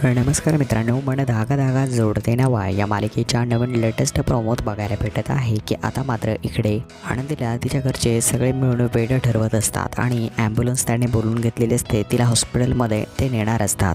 नमस्कार मित्रांनो मन धागा धागा जोडते नवा. या मालिकेच्या नवीन लेटेस्ट प्रोमोत बघायला भेटत आहे की आता मात्र इकडे आनंदीला तिच्या घरचे सगळे मिळून वेळ ठरवत असतात आणि ॲम्ब्युलन्स त्याने बोलवून घेतलेले असते तिला हॉस्पिटलमध्ये ते नेणार असतात.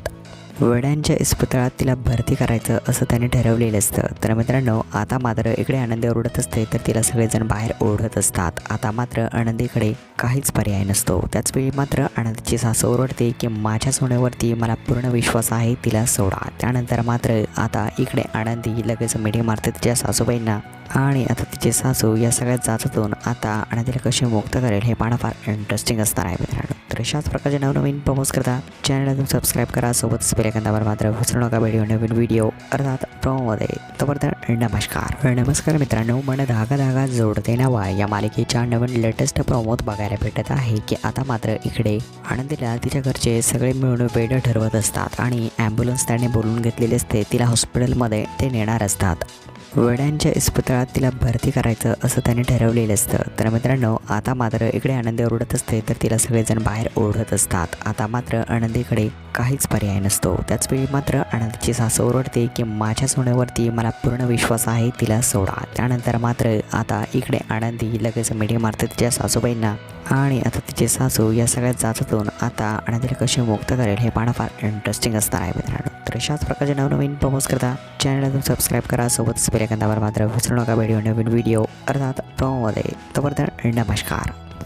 वड्यांच्या इस्पितळात तिला भरती करायचं असं त्याने ठरवलेलं असतं. तर मित्रांनो आता मात्र इकडे आनंदी ओरडत असते तर तिला सगळेजण बाहेर ओढत असतात. आता मात्र आनंदीकडे काहीच पर्याय नसतो. त्याचवेळी मात्र आनंदीची सासू ओरडते की माझ्या सोन्यावरती मला पूर्ण विश्वास आहे तिला सोडा. त्यानंतर मात्र आता इकडे आनंदी लगेच मिठी मारते तिच्या सासूबाईंना. आणि आता तिचे सासू या सगळ्या जाचातून आता आनंदीला कशी मुक्त करेल हे पाहणं फार इंटरेस्टिंग असणार आहे मित्रांनो. तर अशाच प्रकारचे नवनवीन प्रमोज करता चॅनलला तुम्ही सबस्क्राईब करा. सोबतच बेलेकंदावर मात्र विसरू नका. व्हिडिओ नवीन व्हिडिओ अर्थात प्रोमोमध्ये तोपर्यंत नमस्कार. नमस्कार मित्रांनो. मन धागा धागा जोडते नवा. या मालिकेच्या नवीन लेटेस्ट प्रोमोत बघायला भेटत आहे की आता मात्र इकडे आनंदीला तिच्या घरचे सगळे मिळून बेड ठरवत असतात आणि ॲम्ब्युलन्स त्याने बोलवून घेतलेले असते. तिला हॉस्पिटलमध्ये ते नेणार असतात. वड्यांच्या इस्पितळात तिला भरती करायचं असं त्याने ठरवलेलं असतं. तर मित्रांनो आता मात्र इकडे आनंदी ओरडत असते तर तिला सगळेजण बाहेर ओढत असतात. आता मात्र आनंदीकडे काहीच पर्याय नसतो. त्याचवेळी मात्र आनंदीची सासू ओरडते की माझ्या सोन्यावरती मला पूर्ण विश्वास आहे तिला सोडा. त्यानंतर मात्र आता इकडे आनंदी लगेच मिठी मारते तिच्या सासूबाईंना आणि आता तिचे सासू या सगळ्या जाचातून आता आनंदीला कशी मुक्त करेल हे पाहणं फार इंटरेस्टिंग असणार आहे मित्रांनो. तर अशाच प्रकारचे नवनवीन प्रमोज करता चॅनलला तुम्ही सबस्क्राईब करा. सोबतच बेलेकंदावर मात्र विसरू नका. व्हिडिओ नवीन व्हिडिओ अर्थात प्रोमोमध्ये तोपर्यंत नमस्कार.